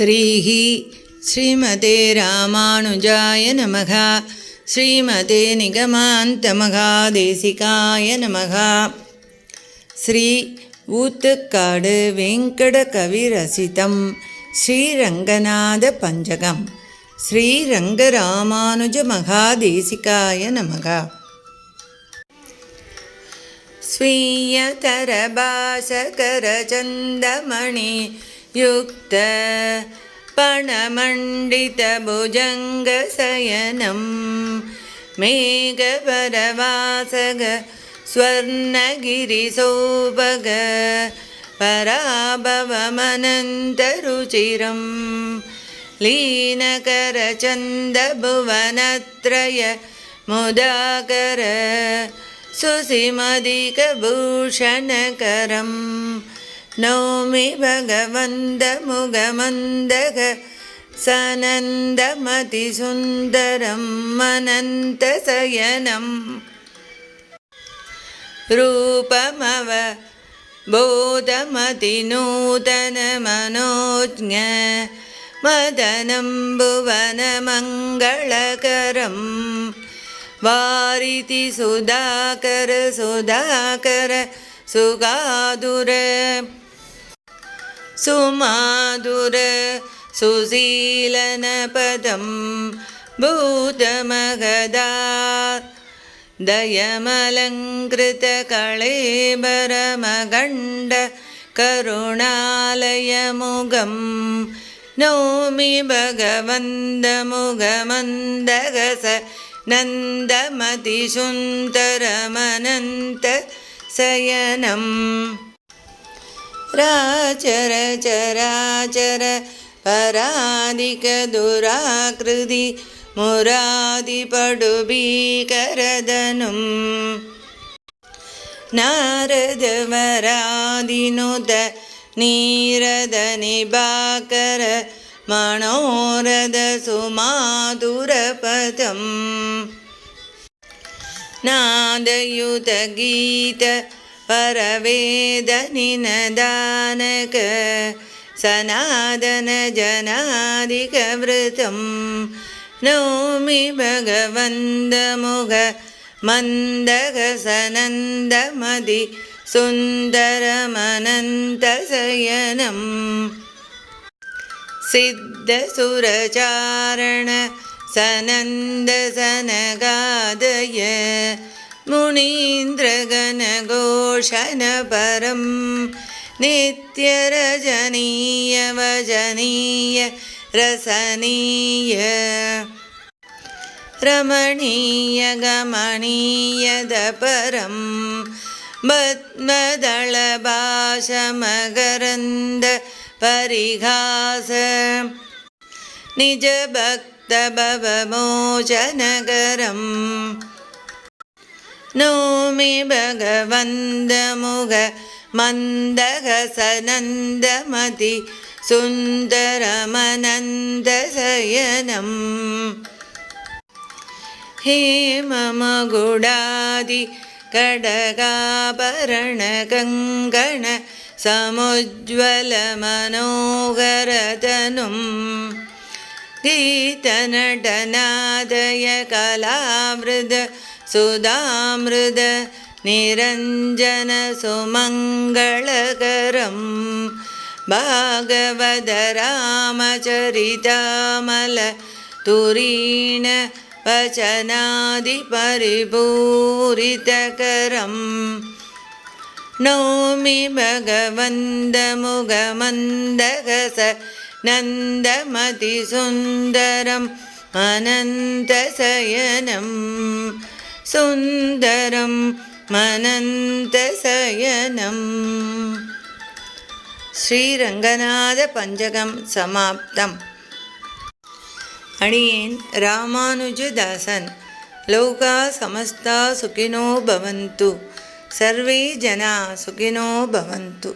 श्रीः श्रीमते रामानुजाय नमः श्रीमते निगमान्तमहादेशिकाय नमः ஸ்ரீ ஊத்துக்காடு வெங்கட கவிரசிதம் ஸ்ரீரங்கநாத பஞ்சகம் ஸ்ரீரங்கராமானுஜ மகாதேசிகாய நமக स्वीयतरभासकरचन्दमणि युक्त पणमण्डितभुजङ्गशयनं मेघपरवासग स्वर्णगिरिसौभग पराभवमनन्तरुचिरं लीनकरचन्दभुवनत्रय मुदाकर सुसिमधिकभूषणकरं नौमि भगवन्दमुगमन्दग सनन्दमतिसुन्दरम् अनन्तशयनम् रूपमव बोधमतिनूतनमनोज्ञ मदनं भुवनमङ्गलकरं वारिति सुधाकर सुधाकर सुगादुर सुमाधुर सुशीलनपदं भूतमगदा दयमलङ्कृतकळेबरमगण्ड करुणालयमुगं नौमि भगवन्दमुगमन्दगस नन्दमतिसुन्दरमनन्त शयनम् രാചര ചരാചര പരാധിക ദുരാകൃതി മുരാതിപടുഭീകരതനും നാരദവരാദിനുത നീരദ നിഭാകര മണോരഥ സുമാതുരപദം. നാദയുത ഗീത परवेदनिनदानक सनादनजनादिकवृतं नौमि भगवन्दमुग मन्दगसनन्दमदि सुन्दरमनन्तशयनम् सिद्धसुरचारण सनन्दसनगादय मुनीन्द्रगणघोषणपरं नित्यरजनीयवजनीय रसनीय रमणीयगमणीयदपरं बद्मदळभाषमकरन्द परिहास निजभक्तभवमोचनकरम् नौमि भगवन्दमुग मन्दगसनन्दमति सुन्दरमनन्दशयनम् हेममगुडादि कडगाभरणकङ्कण समुज्ज्वलमनोहरतनुम्। गीतनटनादय कलामृद सुधामृद निरञ्जनसुमङ्गलकरं भागवदरामचरितामल तुरीण वचनादिपरिपूरितकरं नौमि भगवन्दमुगमन्दगस नन्दमतिसुन्दरम् अनन्तशयनम् सुन्दरं मनन्तशयनम् ஸ்ரீரங்கநாதபஞ்சகம் சமாப்தம் அணியேன் ராமானுஜதாசன் லோகா சமஸ்தா சுகினோ பவந்து சர்வே ஜனா சுகினோ பவந்து